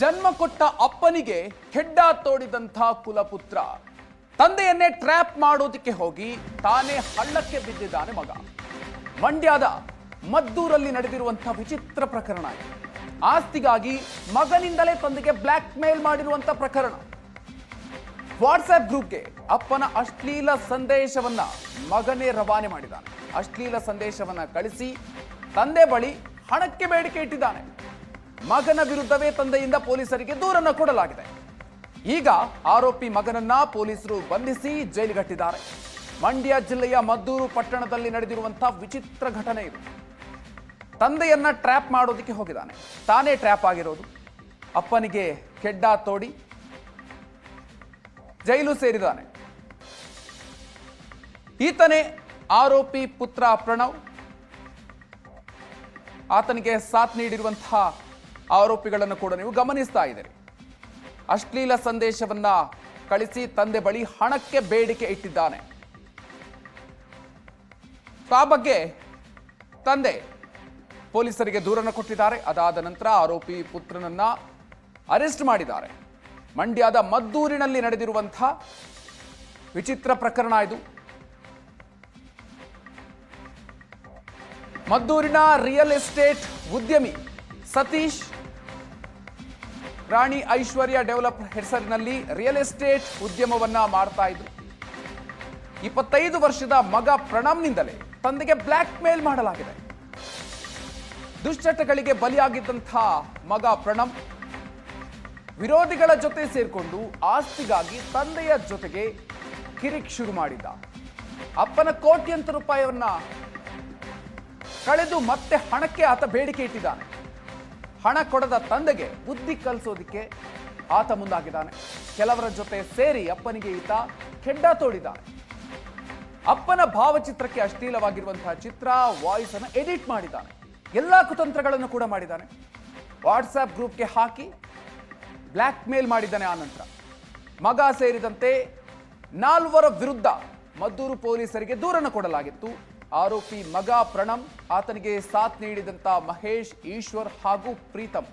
ಜನ್ಮ ಕೊಟ್ಟ ಅಪ್ಪನಿಗೆ ಹೆಡ್ಡ ತೋಡಿದಂಥ ಕುಲಪುತ್ರ. ತಂದೆಯನ್ನೇ ಟ್ರ್ಯಾಪ್ ಮಾಡೋದಕ್ಕೆ ಹೋಗಿ ತಾನೇ ಹಳ್ಳಕ್ಕೆ ಬಿದ್ದಿದ್ದಾನೆ ಮಗ. ಮಂಡ್ಯದ ಮದ್ದೂರಲ್ಲಿ ನಡೆದಿರುವಂಥ ವಿಚಿತ್ರ ಪ್ರಕರಣ ಆಸ್ತಿಗಾಗಿ ಮಗನಿಂದಲೇ ತಂದೆಗೆ ಬ್ಲ್ಯಾಕ್ ಮೇಲ್ ಮಾಡಿರುವಂಥ ಪ್ರಕರಣ. ವಾಟ್ಸ್ಆ್ಯಪ್ ಗ್ರೂಪ್ಗೆ ಅಪ್ಪನ ಅಶ್ಲೀಲ ಸಂದೇಶವನ್ನ ಮಗನೇ ರವಾನೆ ಮಾಡಿದ್ದಾನೆ. ಅಶ್ಲೀಲ ಸಂದೇಶವನ್ನ ಕಳಿಸಿ ತಂದೆ ಬಳಿ ಹಣಕ್ಕೆ ಬೇಡಿಕೆ ಇಟ್ಟಿದ್ದಾನೆ. ಮಗನ ವಿರುದ್ಧವೇ ತಂದೆಯಿಂದ ಪೊಲೀಸರಿಗೆ ದೂರನ್ನು ಕೊಡಲಾಗಿದೆ. ಈಗ ಆರೋಪಿ ಮಗನನ್ನ ಪೊಲೀಸರು ಬಂಧಿಸಿ ಜೈಲಿಗಟ್ಟಿದ್ದಾರೆ. ಮಂಡ್ಯ ಜಿಲ್ಲೆಯ ಮದ್ದೂರು ಪಟ್ಟಣದಲ್ಲಿ ನಡೆದಿರುವಂತಹ ವಿಚಿತ್ರ ಘಟನೆ ಇದು. ತಂದೆಯನ್ನ ಟ್ರ್ಯಾಪ್ ಮಾಡೋದಕ್ಕೆ ಹೋಗಿದ್ದಾನೆ. ತಾನೇ ಟ್ರ್ಯಾಪ್ ಆಗಿರೋದು. ಅಪ್ಪನಿಗೆ ಕೆಡ್ಡ ತೋಡಿ ಜೈಲು ಸೇರಿದ್ದಾನೆ. ಈತನೇ ಆರೋಪಿ ಪುತ್ರ ಪ್ರಣವ್. ಆತನಿಗೆ ಸಾಥ್ ನೀಡಿರುವಂತಹ ಆರೋಪಿಗಳನ್ನು ಕೂಡ ನೀವು ಗಮನಿಸ್ತಾ ಇದ್ದೀರಿ. ಅಶ್ಲೀಲ ಸಂದೇಶವನ್ನ ಕಳಿಸಿ ತಂದೆ ಬಳಿ ಹಣಕ್ಕೆ ಬೇಡಿಕೆ ಇಟ್ಟಿದ್ದಾನೆ. ಆ ಬಗ್ಗೆ ತಂದೆ ಪೊಲೀಸರಿಗೆ ದೂರನ್ನು ಕೊಟ್ಟಿದ್ದಾರೆ. ಅದಾದ ನಂತರ ಆರೋಪಿ ಪುತ್ರನನ್ನ ಅರೆಸ್ಟ್ ಮಾಡಿದ್ದಾರೆ. ಮಂಡ್ಯದ ಮದ್ದೂರಿನಲ್ಲಿ ನಡೆದಿರುವಂತಹ ವಿಚಿತ್ರ ಪ್ರಕರಣ ಇದು. ಮದ್ದೂರಿನ ರಿಯಲ್ ಎಸ್ಟೇಟ್ ಉದ್ಯಮಿ ಸತೀಶ್ ರಾಣಿ ಐಶ್ವರ್ಯ ಡೆವಲಪ್ ಹೆಸರಿನಲ್ಲಿ ರಿಯಲ್ ಎಸ್ಟೇಟ್ ಉದ್ಯಮವನ್ನ ಮಾಡ್ತಾ ಇದ್ರು. ಇಪ್ಪತ್ತೈದು ವರ್ಷದ ಮಗ ಪ್ರಣಾಮ್ನಿಂದಲೇ ತಂದೆಗೆ ಬ್ಲ್ಯಾಕ್ ಮೇಲ್ ಮಾಡಲಾಗಿದೆ. ದುಶ್ಚಟಗಳಿಗೆ ಬಲಿಯಾಗಿದ್ದಂಥ ಮಗ ಪ್ರಣಮ್ ವಿರೋಧಿಗಳ ಜೊತೆ ಸೇರಿಕೊಂಡು ಆಸ್ತಿಗಾಗಿ ತಂದೆಯ ಜೊತೆಗೆ ಕಿರಿಕ್ ಶುರು ಮಾಡಿದ್ದ. ಅಪ್ಪನ ಕೋಟ್ಯಂತರ ರೂಪಾಯಿಯನ್ನ ಕಳೆದು ಮತ್ತೆ ಹಣಕ್ಕೆ ಆತ ಬೇಡಿಕೆ ಇಟ್ಟಿದ್ದಾನೆ. ಹಣ ಕೊಡದ ತಂದೆಗೆ ಬುದ್ಧಿ ಕಲಿಸೋದಿಕ್ಕೆ ಆತ ಮುಂದಾಗಿದ್ದಾನೆ. ಕೆಲವರ ಜೊತೆ ಸೇರಿ ಅಪ್ಪನಿಗೆ ಈತ ಕೆಡ್ಡ ತೋಡಿದ್ದಾನೆ. ಅಪ್ಪನ ಭಾವಚಿತ್ರಕ್ಕೆ ಅಶ್ಲೀಲವಾಗಿರುವಂತಹ ಚಿತ್ರ ವಾಯ್ಸ್ ಅನ್ನು ಎಡಿಟ್ ಮಾಡಿದ್ದಾನೆ. ಎಲ್ಲ ಕುತಂತ್ರಗಳನ್ನು ಕೂಡ ಮಾಡಿದ್ದಾನೆ. ವಾಟ್ಸ್ಆಪ್ ಗ್ರೂಪ್ಗೆ ಹಾಕಿ ಬ್ಲ್ಯಾಕ್ ಮೇಲ್ ಮಾಡಿದ್ದಾನೆ ಆ ನಂತರ. ಮಗ ಸೇರಿದಂತೆ ನಾಲ್ವರ ವಿರುದ್ಧ ಮದ್ದೂರು ಪೊಲೀಸರಿಗೆ ದೂರನ್ನು ಕೊಡಲಾಗಿತ್ತು. ಆರೋಪಿ ಮಗ ಪ್ರಣಮ್ ಆತನಿಗೆ ಸಾಥ್ ನೀಡಿದಂತ ಮಹೇಶ್, ಈಶ್ವರ್ ಹಾಗೂ ಪ್ರೀತಮ್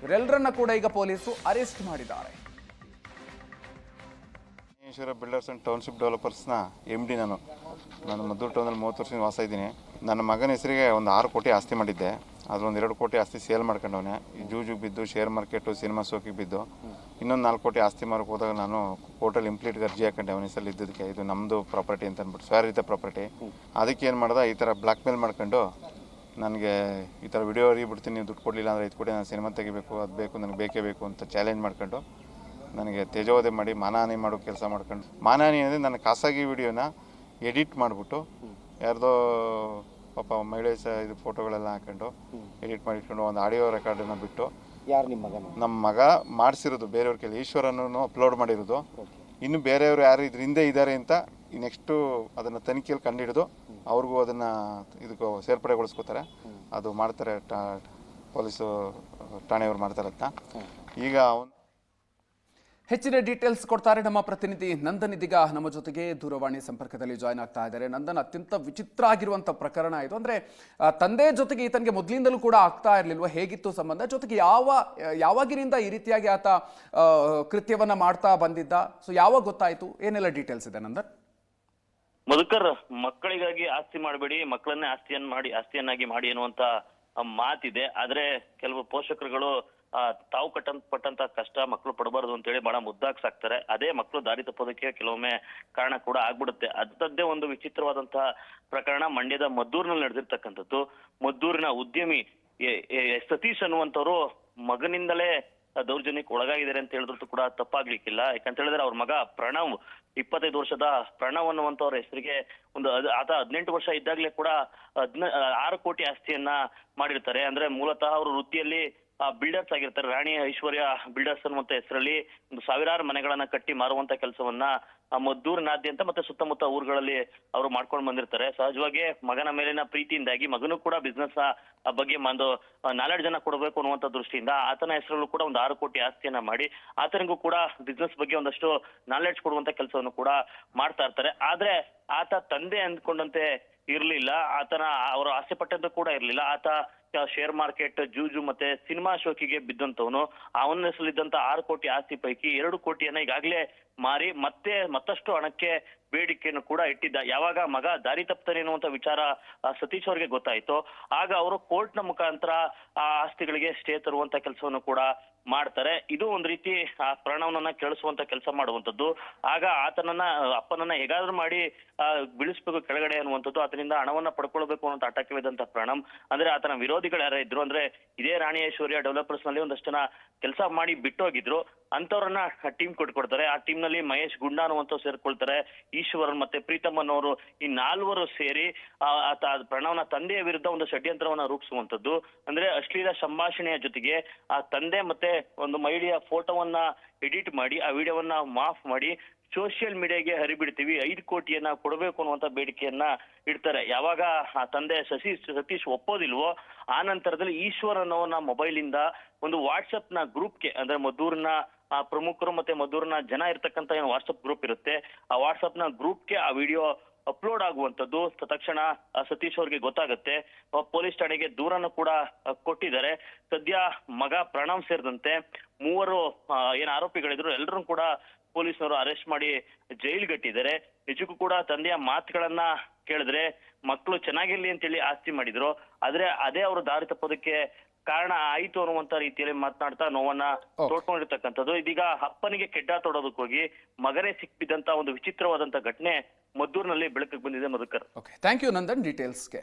ಇವರೆಲ್ಲರನ್ನ ಕೂಡ ಈಗ ಪೊಲೀಸರು ಅರೆಸ್ಟ್ ಮಾಡಿದ್ದಾರೆ. ಈಶ್ವರ ಬಿಲ್ಡರ್ಸ್ ಆ್ಯಂಡ್ ಟೌನ್ಶಿಪ್ ಡೆವಲಪರ್ಸ್ನ ಎಂ ಡಿ ನಾನು. ನಾನು ಮದ್ದೂರು ಟೌನಲ್ಲಿ ಮೂವತ್ತು ವರ್ಷದಿಂದ ವಾಸ ಇದ್ದೀನಿ. ನನ್ನ ಮಗನ ಹೆಸರಿಗೆ ಒಂದು ಆರು ಕೋಟಿ ಆಸ್ತಿ ಮಾಡಿದ್ದೆ. ಅದರೊಂದು ಎರಡು ಕೋಟಿ ಆಸ್ತಿ ಸೇಲ್ ಮಾಡ್ಕೊಂಡವನೆ. ಈ ಜೂಜುಗೆ ಬಿದ್ದು ಶೇರ್ ಮಾರ್ಕೆಟು ಸಿನಿಮಾ ಸೋಕಿಗೆ ಬಿದ್ದು ಇನ್ನೊಂದು ನಾಲ್ಕು ಕೋಟಿ ಆಸ್ತಿ ಮಾರಕ್ಕೆ ಹೋದಾಗ ನಾನು ಕೋರ್ಟಲ್ಲಿ ಇಂಪ್ಲೀಟ್ ಅರ್ಜಿ ಹಾಕೊಂಡೆ. ಅವನ ಹೆಸರಲ್ಲಿ ಇದ್ದದಕ್ಕೆ ಇದು ನಮ್ಮದು ಪ್ರಾಪರ್ಟಿ ಅಂತ ಅಂದ್ಬಿಟ್ಟು ಸ್ವಾರಿತ ಪ್ರಾಪರ್ಟಿ ಅದಕ್ಕೆ ಏನು ಮಾಡ್ದೆ, ಈ ಥರ ಬ್ಲ್ಯಾಕ್ ಮೇಲ್ ಮಾಡ್ಕೊಂಡು ನನಗೆ ಈ ಥರ ವಿಡಿಯೋ ಬಿಡ್ತೀನಿ ನೀವು ದುಡ್ಡು ಕೊಡಲಿಲ್ಲ ಅಂದರೆ ಇದು ಕೊಡಿ ನಾನು ಸಿನಿಮಾ ತೆಗಿಬೇಕು, ಅದು ಬೇಕು, ನನಗೆ ಬೇಕೇ ಬೇಕು ಅಂತ ಚಾಲೆಂಜ್ ಮಾಡ್ಕೊಂಡು ನನಗೆ ತೇಜೋದೆ ಮಾಡಿ ಮಾನಹಾನಿ ಮಾಡೋ ಕೆಲಸ ಮಾಡ್ಕೊಂಡು, ಮಾನಹಾನಿ ಅಂದರೆ ನನ್ನ ಖಾಸಗಿ ವಿಡಿಯೋನ ಎಡಿಟ್ ಮಾಡಿಬಿಟ್ಟು ಯಾರ್ದೋ ಪಾಪ ಮಹಿಳೆ ಸಹ ಇದು ಫೋಟೋಗಳೆಲ್ಲ ಹಾಕೊಂಡು ಎಡಿಟ್ ಮಾಡಿ ಇಟ್ಕೊಂಡು ಒಂದು ಆಡಿಯೋ ರೆಕಾರ್ಡನ್ನು ಬಿಟ್ಟು ಯಾರು ನಿಮ್ಮ ಮಗನ? ನಮ್ಮ ಮಗ ಮಾಡಿಸಿರೋದು ಬೇರೆಯವ್ರ ಕೈಲಿ ಈಶ್ವರನೂ ಅಪ್ಲೋಡ್ ಮಾಡಿರೋದು. ಇನ್ನು ಬೇರೆಯವರು ಯಾರು ಇದ್ರ ಹಿಂದೆ ಇದ್ದಾರೆ ಅಂತ ನೆಕ್ಸ್ಟು ಅದನ್ನು ತನಿಖೆಯಲ್ಲಿ ಕಂಡುಹಿಡಿದು ಅವ್ರಿಗೂ ಅದನ್ನು ಇದಕ್ಕೂ ಸೇರ್ಪಡೆಗೊಳಿಸ್ಕೋತಾರೆ. ಅದು ಮಾಡ್ತಾರೆ ಟಾ ಪೊಲೀಸು ಠಾಣೆಯವ್ರು ಮಾಡ್ತಾರೆ ಅಂತ ಈಗ ಅವನು ಹೆಚ್ಚಿನ ಡೀಟೇಲ್ಸ್ ಕೊಡ್ತಾರೆ ನಮ್ಮ ಪ್ರತಿನಿಧಿ ನಂದನ್ ಇದೀಗ ನಮ್ಮ ಜೊತೆಗೆ ದೂರವಾಣಿ ಸಂಪರ್ಕದಲ್ಲಿ ಜಾಯ್ನ್ ಆಗ್ತಾ ಇದ್ದಾರೆ. ನಂದನ್ ಅತ್ಯಂತ ವಿಚಿತ್ರ ಆಗಿರುವಂತ ಪ್ರಕರಣ ಇದು. ಅಂದ್ರೆ ತಂದೆ ಜೊತೆಗೆ ಈತನಿಗೆ ಮೊದಲಿಂದಲೂ ಕೂಡ ಆಗ್ತಾ ಇರಲಿಲ್ವ? ಹೇಗಿತ್ತು ಸಂಬಂಧ? ಜೊತೆಗೆ ಯಾವ, ಯಾವಾಗಿನಿಂದ ಈ ರೀತಿಯಾಗಿ ಆತ ಕೃತ್ಯವನ್ನ ಮಾಡ್ತಾ ಬಂದಿದ್ದ? ಸೊ ಯಾವಾಗ ಗೊತ್ತಾಯ್ತು? ಏನೆಲ್ಲ ಡೀಟೇಲ್ಸ್ ಇದೆ ನಂದನ್? ಮಧುಕರ್, ಮಕ್ಕಳಿಗಾಗಿ ಆಸ್ತಿ ಮಾಡಬೇಡಿ, ಮಕ್ಕಳನ್ನೇ ಆಸ್ತಿಯನ್ನ ಮಾಡಿ, ಆಸ್ತಿಯನ್ನಾಗಿ ಮಾಡಿ ಅನ್ನುವಂತ ಮಾತಿದೆ. ಆದ್ರೆ, ಕೆಲವು ಪೋಷಕರುಗಳು ತಾವು ಕಟ್ಟ ಪಟ್ಟಂತ ಕಷ್ಟ ಮಕ್ಕಳು ಪಡಬಾರದು ಅಂತೇಳಿ ಬಹಳ ಮುದ್ದಾಗಿ ಸಾಕ್ತಾರೆ. ಅದೇ ಮಕ್ಕಳು ದಾರಿ ತಪ್ಪೋದಕ್ಕೆ ಕೆಲವೊಮ್ಮೆ ಕಾರಣ ಕೂಡ ಆಗ್ಬಿಡುತ್ತೆ. ಅಂಥದ್ದೇ ಒಂದು ವಿಚಿತ್ರವಾದಂತಹ ಪ್ರಕರಣ ಮಂಡ್ಯದ ಮದ್ದೂರಿನಲ್ಲಿ ನಡೆದಿರ್ತಕ್ಕಂಥದ್ದು. ಮದ್ದೂರಿನ ಉದ್ಯಮಿ ಸತೀಶ್ ಅನ್ನುವಂಥವ್ರು ಮಗನಿಂದಲೇ ದೌರ್ಜನ್ಯಕ್ಕೆ ಒಳಗಾಗಿದ್ದಾರೆ ಅಂತ ಹೇಳಿದ್ರು ಕೂಡ ತಪ್ಪಾಗ್ಲಿಕ್ಕಿಲ್ಲ. ಯಾಕಂತ ಹೇಳಿದ್ರೆ ಅವ್ರ ಮಗ ಪ್ರಣವ್, ಇಪ್ಪತ್ತೈದು ವರ್ಷದ ಪ್ರಣವ್ ಅನ್ನುವಂಥವ್ರ ಹೆಸರಿಗೆ ಒಂದು ಆತ ಹದಿನೆಂಟು ವರ್ಷ ಇದ್ದಾಗಲೇ ಕೂಡ ಹದ್ನ, ಆರು ಕೋಟಿ ಆಸ್ತಿಯನ್ನ ಮಾಡಿರ್ತಾರೆ. ಅಂದ್ರೆ ಮೂಲತಃ ಅವರು ವೃತ್ತಿಯಲ್ಲಿ ಬಿಲ್ಡರ್ಸ್ ಆಗಿರ್ತಾರೆ, ರಾಣಿ ಐಶ್ವರ್ಯ ಬಿಲ್ಡರ್ಸ್ ಅನ್ನುವಂತ ಹೆಸರಲ್ಲಿ ಒಂದು ಸಾವಿರಾರು ಮನೆಗಳನ್ನ ಕಟ್ಟಿ ಮಾರುವಂತ ಕೆಲಸವನ್ನ ಮದ್ದೂರಿನಾದ್ಯಂತ ಮತ್ತೆ ಸುತ್ತಮುತ್ತ ಊರುಗಳಲ್ಲಿ ಅವರು ಮಾಡ್ಕೊಂಡು ಬಂದಿರ್ತಾರೆ. ಸಹಜವಾಗಿ ಮಗನ ಮೇಲಿನ ಪ್ರೀತಿಯಿಂದಾಗಿ ಮಗನು ಕೂಡ ಬಿಸ್ನೆಸ್ ಬಗ್ಗೆ ಒಂದು ನಾಲೆಡ್ಜ್ ಅನ್ನ ಕೊಡಬೇಕು ಅನ್ನುವಂತ ದೃಷ್ಟಿಯಿಂದ ಆತನ ಹೆಸರಲ್ಲೂ ಕೂಡ ಒಂದು ಆರು ಕೋಟಿ ಆಸ್ತಿಯನ್ನ ಮಾಡಿ ಆತನಿಗೂ ಕೂಡ ಬಿಸ್ನೆಸ್ ಬಗ್ಗೆ ಒಂದಷ್ಟು ನಾಲೆಡ್ಜ್ ಕೊಡುವಂತ ಕೆಲಸವನ್ನು ಕೂಡ ಮಾಡ್ತಾ ಇರ್ತಾರೆ. ಆದ್ರೆ ಆತ ತಂದೆ ಅಂದ್ಕೊಂಡಂತೆ ಇರ್ಲಿಲ್ಲ, ಆತನ, ಅವರು ಆಸೆ ಪಟ್ಟದ್ದು ಕೂಡ ಇರ್ಲಿಲ್ಲ. ಆತ ಶೇರ್ ಮಾರ್ಕೆಟ್ ಜೂಜು ಮತ್ತೆ ಸಿನಿಮಾ ಶೋಕಿಗೆ ಬಿದ್ದಂತವನು ಅವನ ಹೆಸರಲ್ಲಿದ್ದಂತ ಆರು ಕೋಟಿ ಆಸ್ತಿ ಪೈಕಿ ಎರಡು ಕೋಟಿಯನ್ನ ಈಗಾಗಲೇ ಮಾರಿ ಮತ್ತೆ ಮತ್ತಷ್ಟು ಹಣಕ್ಕೆ ಬೇಡಿಕೆಯನ್ನು ಕೂಡ ಇಟ್ಟಿದ್ದ. ಯಾವಾಗ ಮಗ ದಾರಿ ತಪ್ತಾನೆ ಅನ್ನುವಂತ ವಿಚಾರ ಸತೀಶ್ ಅವರಿಗೆ ಗೊತ್ತಾಯ್ತು. ಆಗ ಅವರು ಕೋರ್ಟ್ನ ಮುಖಾಂತರ ಆ ಆಸ್ತಿಗಳಿಗೆ ಸ್ಟೇ ತರುವಂತ ಕೆಲಸವನ್ನು ಕೂಡ ಮಾಡ್ತಾರೆ. ಇದು ಒಂದ್ ರೀತಿ, ಆ ಪ್ರಾಣವನ್ನ ಕೇಳಿಸುವಂತ ಕೆಲಸ ಮಾಡುವಂತದ್ದು ಆಗ ಆತನನ್ನ, ಅಪ್ಪನನ್ನ ಹೇಗಾದ್ರೂ ಮಾಡಿ ಬೀಳಿಸ್ಬೇಕು ಕೆಳಗಡೆ ಅನ್ನುವಂಥದ್ದು. ಅದರಿಂದ ಹಣವನ್ನ ಪಡ್ಕೊಳ್ಬೇಕು ಅನ್ನೋ ಅಟಕವಿದಂತ ಪ್ರಣಂ ಅಂದ್ರೆ ಆತನ ವಿರೋಧಿಗಳು ಯಾರ ಇದ್ರು ಅಂದ್ರೆ, ಇದೇ ರಾಣಿ ಐಶ್ವರ್ಯ ಡೆವಲಪರ್ಸ್ನಲ್ಲಿ ಒಂದಷ್ಟು ಜನ ಕೆಲಸ ಮಾಡಿ ಬಿಟ್ಟೋಗಿದ್ರು. ಅಂತವ್ರನ್ನ ಟೀಮ್ ಕೊಟ್ಕೊಡ್ತಾರೆ. ಆ ಟೀಮ್ನಲ್ಲಿ ಮಹೇಶ್ ಗುಂಡ ಅನ್ನುವಂತ ಸೇರ್ಕೊಳ್ತಾರೆ ಈಶ್ವರನ್ ಮತ್ತೆ ಪ್ರೀತಮ್ ಅನ್ನೋರು ಈ ನಾಲ್ವರು ಸೇರಿ ಆ, ಪ್ರಣವ್ನ ತಂದೆಯ ವಿರುದ್ಧ ಒಂದು ಷಡ್ಯಂತ್ರವನ್ನ ರೂಪಿಸುವಂತದ್ದು ಅಂದ್ರೆ ಅಶ್ಲೀಲ ಸಂಭಾಷಣೆಯ ಜೊತೆಗೆ ಆ ತಂದೆ ಮತ್ತೆ ಒಂದು ಮಹಿಳೆಯ ಫೋಟೋವನ್ನ ಎಡಿಟ್ ಮಾಡಿ ಆ ವಿಡಿಯೋವನ್ನ ಮಾಫ್ ಮಾಡಿ ಸೋಷಿಯಲ್ ಮೀಡಿಯಾಗೆ ಹರಿಬಿಡ್ತೀವಿ. ಐದು ಕೋಟಿಯನ್ನ ಕೊಡಬೇಕು ಅನ್ನುವಂತ ಬೇಡಿಕೆಯನ್ನ ಇಡ್ತಾರೆ. ಯಾವಾಗ ಆ ತಂದೆ ಶಶಿ ಸತೀಶ್ ಒಪ್ಪೋದಿಲ್ವೋ, ಆ ನಂತರದಲ್ಲಿ ಈಶ್ವರ್ ಅನ್ನೋನ ಮೊಬೈಲ್ ಇಂದ ಒಂದು ವಾಟ್ಸಪ್ನ ಗ್ರೂಪ್ಗೆ, ಅಂದ್ರೆ ಮದ್ದೂರ್ನ, ಆ ಪ್ರಮುಖರು ಮತ್ತೆ ಮದ್ದೂರ್ನ ಜನ ಇರ್ತಕ್ಕಂತ ಏನು ವಾಟ್ಸಪ್ ಗ್ರೂಪ್ ಇರುತ್ತೆ, ಆ ವಾಟ್ಸಪ್ನ ಗ್ರೂಪ್ಗೆ ಆ ವಿಡಿಯೋ ಅಪ್ಲೋಡ್ ಆಗುವಂಥದ್ದು ತಕ್ಷಣ ಸತೀಶ್ ಅವ್ರಿಗೆ ಗೊತ್ತಾಗುತ್ತೆ. ಪೊಲೀಸ್ ಠಾಣೆಗೆ ದೂರನ್ನು ಕೂಡ ಕೊಟ್ಟಿದ್ದಾರೆ. ಸದ್ಯ ಮಗ ಪ್ರಣವ್ ಸೇರಿದಂತೆ ಮೂವರು ಏನ್ ಆರೋಪಿಗಳಿದ್ರು ಎಲ್ಲರೂ ಕೂಡ ಪೊಲೀಸರು ಅರೆಸ್ಟ್ ಮಾಡಿ ಜೈಲ್ಗಟ್ಟಿದ್ದಾರೆ. ನಿಜಕ್ಕೂ ಕೂಡ ತಂದೆಯ ಮಾತುಗಳನ್ನ ಕೇಳಿದ್ರೆ ಮಕ್ಕಳು ಚೆನ್ನಾಗಿರ್ಲಿ ಅಂತೇಳಿ ಆಸ್ತಿ ಮಾಡಿದ್ರು. ಆದ್ರೆ ಅದೇ ಅವರು ದಾರಿ ತಪ್ಪೋದಕ್ಕೆ ಕಾರಣ ಆಯ್ತು ಅನ್ನುವಂತ ರೀತಿಯಲ್ಲಿ ಮಾತನಾಡ್ತಾ ನೋವನ್ನ. ತೋಡ್ಕೊಂಡಿರ್ತಕ್ಕಂಥದ್ದು. ಇದೀಗ ಅಪ್ಪನಿಗೆ ಕೆಡ್ಡ ತೊಡೋದಕ್ಕೆ ಹೋಗಿ ಮಗನೇ ಸಿಕ್ಕಿದ್ದಂತ ಒಂದು ವಿಚಿತ್ರವಾದಂತ ಘಟನೆ ಮದ್ದೂರಿನಲ್ಲಿ ಬೆಳಕಿಗೆ ಬಂದಿದೆ Madhukar. Okay thank you Nandan. ಡೀಟೇಲ್ಸ್ಗೆ